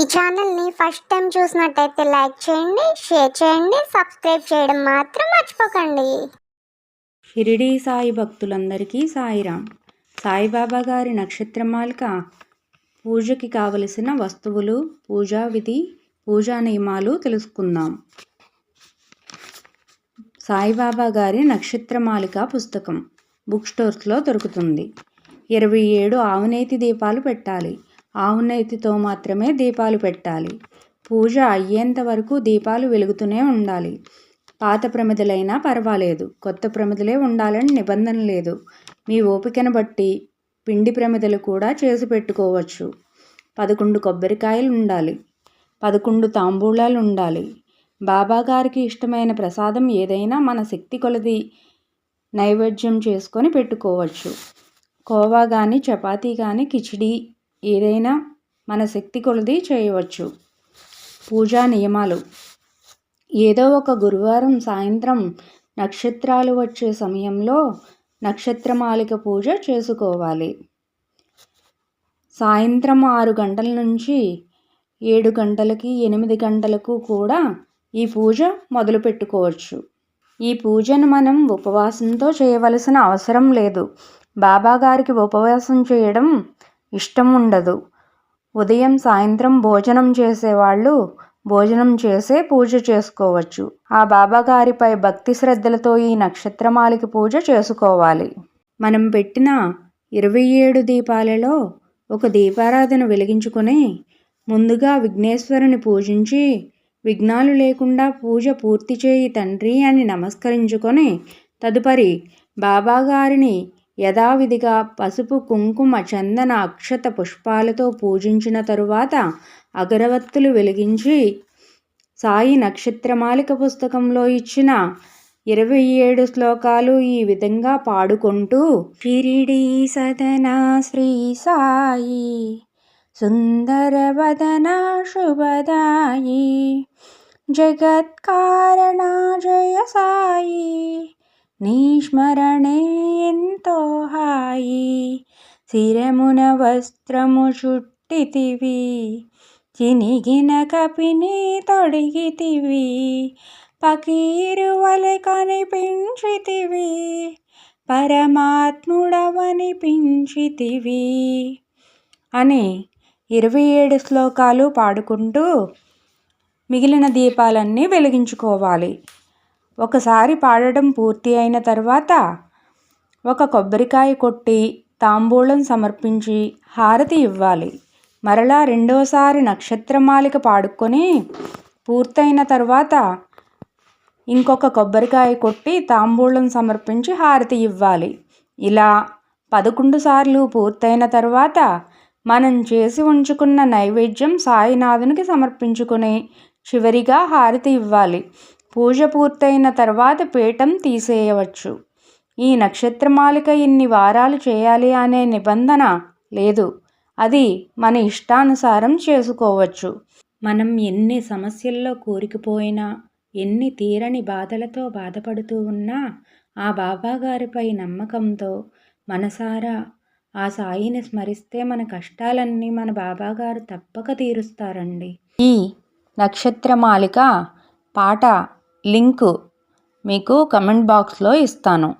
ఈ ఛానల్ని first time చూసినట్టయితే లైక్ చేయండి షేర్ చేయండి సబ్స్క్రైబ్ చేయడం మాత్రం మర్చిపోకండి. షిరిడి సాయి భక్తులందరికీ సాయిరాం. సాయిబాబా గారి నక్షత్రమాలిక పూజకి కావలసిన వస్తువులు పూజా విధి పూజా నియమాలు తెలుసుకుందాం. సాయిబాబా గారి నక్షత్రమాలిక పుస్తకం బుక్ స్టోర్స్లో దొరుకుతుంది. ఇరవై ఏడు ఆవునేతి దీపాలు పెట్టాలి. ఆవునేతితో మాత్రమే దీపాలు పెట్టాలి. పూజ అయ్యేంత వరకు దీపాలు వెలుగుతూనే ఉండాలి. పాత ప్రమిదలైనా పర్వాలేదు. కొత్త ప్రమిదలే ఉండాలని నిబంధన లేదు. మీ ఓపికను బట్టి పిండి ప్రమిదలు కూడా చేసి పెట్టుకోవచ్చు. పదకొండు కొబ్బరికాయలు ఉండాలి. పదకొండు తాంబూలాలు ఉండాలి. బాబా గారికి ఇష్టమైన ప్రసాదం ఏదైనా మన శక్తి కొలది నైవేద్యం చేసుకొని పెట్టుకోవచ్చు. కోవా కానీ చపాతీ కానీ కిచిడి ఏదైనా మన శక్తి కొలది చేయవచ్చు. పూజా నియమాలు. ఏదో ఒక గురువారం సాయంత్రం నక్షత్రాలు వచ్చే సమయంలో నక్షత్రమాలిక పూజ చేసుకోవాలి. సాయంత్రం ఆరు గంటల నుంచి ఏడు గంటలకి ఎనిమిది గంటలకు కూడా ఈ పూజ మొదలు పెట్టుకోవచ్చు. ఈ పూజను మనం ఉపవాసంతో చేయవలసిన అవసరం లేదు. బాబాగారికి ఉపవాసం చేయడం ఇష్టం ఉండదు ఉదయం సాయంత్రం భోజనం చేసేవాళ్ళు భోజనం చేసే పూజ చేసుకోవచ్చు. ఆ బాబాగారిపై భక్తి శ్రద్ధలతో ఈ నక్షత్రమాలికి పూజ చేసుకోవాలి. మనం పెట్టిన ఇరవై ఏడు దీపాలలో ఒక దీపారాధన వెలిగించుకొని ముందుగా విఘ్నేశ్వరుని పూజించి విఘ్నాలు లేకుండా పూజ పూర్తి చేయి తండ్రి అని నమస్కరించుకొని తదుపరి బాబాగారిని యథావిధిగా పసుపు కుంకుమ చందన అక్షత పుష్పాలతో పూజించిన తరువాత అగరవత్తులు వెలిగించి సాయి నక్షత్రమాలిక పుస్తకంలో ఇచ్చిన ఇరవై ఏడు శ్లోకాలు ఈ విధంగా పాడుకుంటూ షిరిడి సదనా శ్రీ సాయి సుందరవదన శుభదాయి జగత్కారణ జయ సాయి నీ స్మరణే ఎంతో హాయి. శిరమున వస్త్రము చుట్టితివి. చినిగిన కపిని తొడిగితివి. పకీరు వలె కనిపించితివి. పరమాత్ముడవనిపించితివి అని ఇరవై ఏడు శ్లోకాలు పాడుకుంటూ మిగిలిన దీపాలన్నీ వెలిగించుకోవాలి. ఒకసారి పాడడం పూర్తి అయిన తర్వాత ఒక కొబ్బరికాయ కొట్టి తాంబూలం సమర్పించి హారతి ఇవ్వాలి. మరలా రెండోసారి నక్షత్రమాలిక పాడుకొని పూర్తయిన తర్వాత ఇంకొక కొబ్బరికాయ కొట్టి తాంబూలం సమర్పించి హారతి ఇవ్వాలి. ఇలా పదకొండు సార్లు పూర్తయిన తర్వాత మనం చేసి ఉంచుకున్న నైవేద్యం సాయినాథునికి సమర్పించుకుని చివరిగా హారతి ఇవ్వాలి. పూజ పూర్తయిన తర్వాత పీఠం తీసేయవచ్చు. ఈ నక్షత్రమాలిక ఇన్ని వారాలు చేయాలి అనే నిబంధన లేదు. అది మన ఇష్టానుసారం చేసుకోవచ్చు. మనం ఎన్ని సమస్యల్లో కూరికిపోయినా ఎన్ని తీరని బాధలతో బాధపడుతూ ఉన్నా ఆ బాబాగారిపై నమ్మకంతో మనసారా ఆ సాయిని స్మరిస్తే మన కష్టాలన్నీ మన బాబాగారు తప్పక తీరుస్తారండి. ఈ నక్షత్రమాలిక పాట లింకు మీకు కమెంట్ బాక్స్లో ఇస్తాను.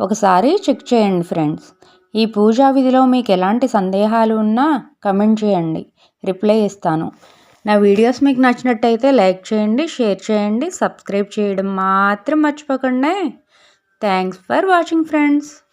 ఒకసారి చెక్ చేయండి ఫ్రెండ్స్. ఈ పూజా విధిలో మీకు ఎలాంటి సందేహాలు ఉన్నా కమెంట్ చేయండి. రిప్లై ఇస్తాను. నా వీడియోస్ మీకు నచ్చినట్టయితే లైక్ చేయండి షేర్ చేయండి సబ్స్క్రైబ్ చేయడం మాత్రం మర్చిపోకండి. Thanks for watching friends.